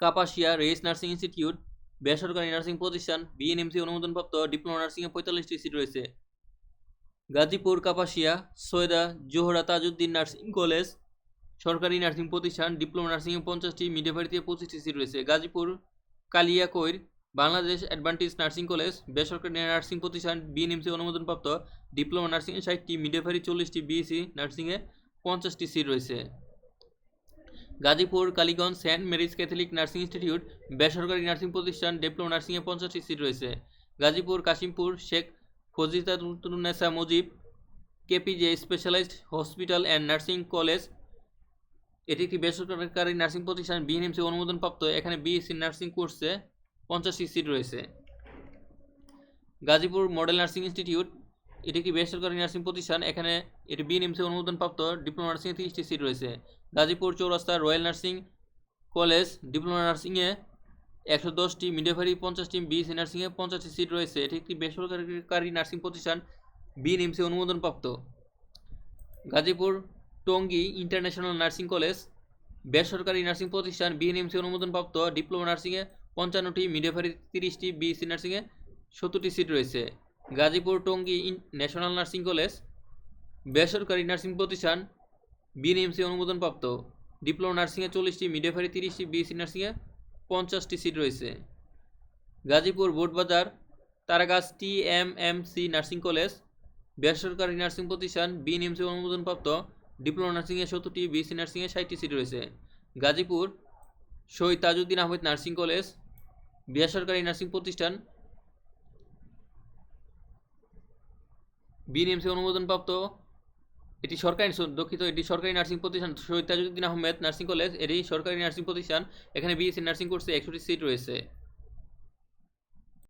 Kapasia race nursing institute, বেসরকারি nursing প্রতিষ্ঠান BNMC অনুমোদনপ্রাপ্ত, ডিপ্লোমা নার্সিংয়ে পঁয়তাল্লিশটি সিট রয়েছে। গাজীপুর, কাপাসিয়া, সৈয়দা জোহরা তাজউদ্দিন নার্সিং কলেজ, সরকারি নার্সিং প্রতিষ্ঠান, ডিপ্লোমা নার্সিংয়ে পঞ্চাশটি মিডিয়াভারিতে পঁচিশটি সিট রয়েছে। Gazipur, Kaliakair, Bangladesh advantage nursing college, বেসরকারি নার্সিং প্রতিষ্ঠান বিএনএমসি অনুমোদনপ্রাপ্ত, ডিপ্লোমা নার্সিংয়ে ষাটটি মিডিয়াভারি চল্লিশটি বিএসসি নার্সিংয়ে পঞ্চাশটি সিট রয়েছে। Gazipur, Kaliganj, saint Mary's catholic nursing institute, বেসরকারি নার্সিং প্রতিষ্ঠান, ডিপ্লোমা নার্সিংয়ে পঞ্চাশটি সিট রয়েছে। Gazipur, Kashimpur, Sheikh Fazilatunnesa Mujib, KPJ specialized hospital and nursing college. এটি একটি বেসরকারি নার্সিং প্রতিষ্ঠান বিএনএমসি অনুমোদনপ্রাপ্ত। এখানে বিএসসি নার্সিং কোর্সে পঞ্চাশটি সিট রয়েছে। গাজীপুর মডেল নার্সিং ইনস্টিটিউট এটি একটি বেসরকারি নার্সিং প্রতিষ্ঠান। এখানে এটি বিএনএমসি অনুমোদনপ্রাপ্ত ডিপ্লোমা নার্সিংয়ে তিরিশটি সিট রয়েছে। Gazipur Chowrasta royal nursing college diploma নার্সিংয়ে একশো দশটি মিডিয়াভারি পঞ্চাশটি বিএসসি নার্সিংয়ে পঞ্চাশটি সিট রয়েছে। এটি একটি বেসরকারি নার্সিং প্রতিষ্ঠান BNMC অনুমোদনপ্রাপ্ত। Gazipur Tongi international nursing college বেসরকারি নার্সিং প্রতিষ্ঠান বিএনএমসি অনুমোদনপ্রাপ্ত ডিপ্লোমা নার্সিংয়ে পঞ্চান্নটি মিডিয়াভারি তিরিশটি বিএসসি নার্সিংয়ে সত্তরটি সিট রয়েছে। Gazipur Tongi national nursing college, বেসরকারি নার্সিং প্রতিষ্ঠান, বিএনএমসি অনুমোদনপ্রাপ্ত, ডিপ্লোমা নার্সিংয়ে চল্লিশটি মিডিয়াভারি তিরিশটি, বিএসসি নার্সিংয়ে পঞ্চাশটি সিট রয়েছে। Gazipur Boardbazar, Taragach T M M C nursing college, বেসরকারি নার্সিং প্রতিষ্ঠান, বিএনএমসি অনুমোদনপ্রাপ্ত, ডিপ্লোমা নার্সিংয়ে সত্তরটি, বিএসসি নার্সিংয়ে ষাটটি সিট রয়েছে। গাজীপুর শহীদ তাজউদ্দিন আহমেদ নার্সিং কলেজ, বেসরকারি নার্সিং প্রতিষ্ঠান বিএনএমসি অনুমোদনপ্রাপ্ত এটি সরকারি দুঃখিত, এটি সরকারি নার্সিং প্রতিষ্ঠান। শহীদ তাজউদ্দিন আহমেদ নার্সিং কলেজ এটি সরকারি নার্সিং প্রতিষ্ঠান। এখানে বিএসসি নার্সিং কোর্সে একশোটি সিট রয়েছে।